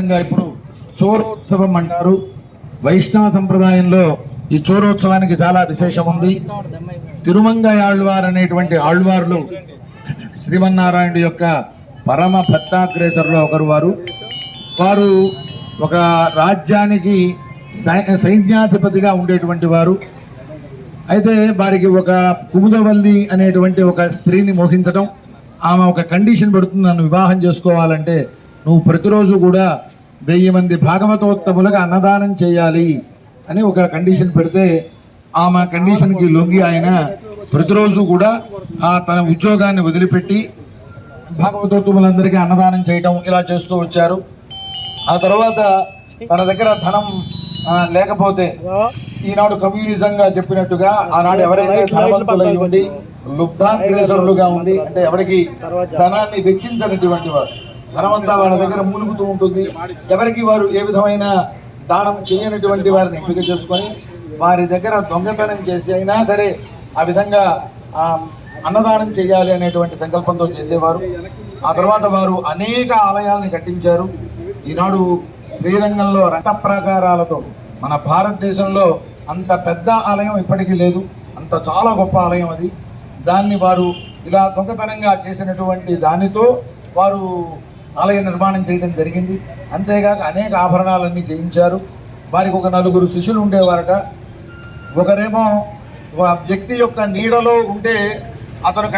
సాధారణంగా ఇప్పుడు చోరోత్సవం అంటారు. వైష్ణవ సంప్రదాయంలో ఈ చోరోత్సవానికి చాలా విశేషం ఉంది. తిరుమంగ ఆళ్వార్ అనేటువంటి ఆళ్వార్లు శ్రీమన్నారాయణుడు యొక్క పరమ భక్తాగ్రేసర్లో ఒకరు వారు. వారు ఒక రాజ్యానికి సై- సైన్యాధిపతిగా ఉండేటువంటి వారు. అయితే వారికి ఒక కుముదవల్లి అనేటువంటి ఒక స్త్రీని మోహించడం ఆమె ఒక కండిషన్ పెడుతుంది నన్ను వివాహం చేసుకోవాలంటే నువ్వు ప్రతిరోజు కూడా వెయ్యి మంది భాగవతోత్తములకు అన్నదానం చేయాలి అని ఒక కండిషన్ పెడితే ఆమె కండిషన్కి లొంగి ఆయన ప్రతిరోజు కూడా ఆ తన ఉద్యోగాన్ని వదిలిపెట్టి భాగవతోత్తములందరికీ అన్నదానం చేయటం ఇలా చేస్తూ వచ్చారు. ఆ తర్వాత తన దగ్గర ధనం లేకపోతే ఈనాడు కమ్యూనిజంగా చెప్పినట్టుగా ఆనాడు ఎవరైతే ధనవంతులై ఉండి లుబ్ధాగ్రేసరులుగా ఉండి అంటే ఎవరికి ధనాన్ని వెచ్చించినటువంటి వారు. ధనమంతా వాళ్ళ దగ్గర మూలుగుతూ ఉంటుంది. ఎవరికి వారు ఏ విధమైన దానం చేయనటువంటి వారిని ఎంపిక చేసుకొని వారి దగ్గర దొంగతనం చేసి అయినా సరే ఆ విధంగా అన్నదానం చేయాలి అనేటువంటి సంకల్పంతో చేసేవారు. ఆ తర్వాత వారు అనేక ఆలయాలను కట్టించారు. ఈనాడు శ్రీరంగంలో రథ ప్రాకారాలతో మన భారతదేశంలో అంత పెద్ద ఆలయం ఇప్పటికీ లేదు. అంత చాలా గొప్ప ఆలయం అది. దాన్ని వారు ఇలా దొంగతనంగా చేసినటువంటి దానితో వారు ఆలయ నిర్మాణం చేయడం జరిగింది. అంతేగాక అనేక ఆభరణాలన్నీ చేయించారు. వారికి ఒక నలుగురు శిష్యులు ఉండేవారట. ఒకరేమో వ్యక్తి యొక్క నీడలో ఉంటే అతను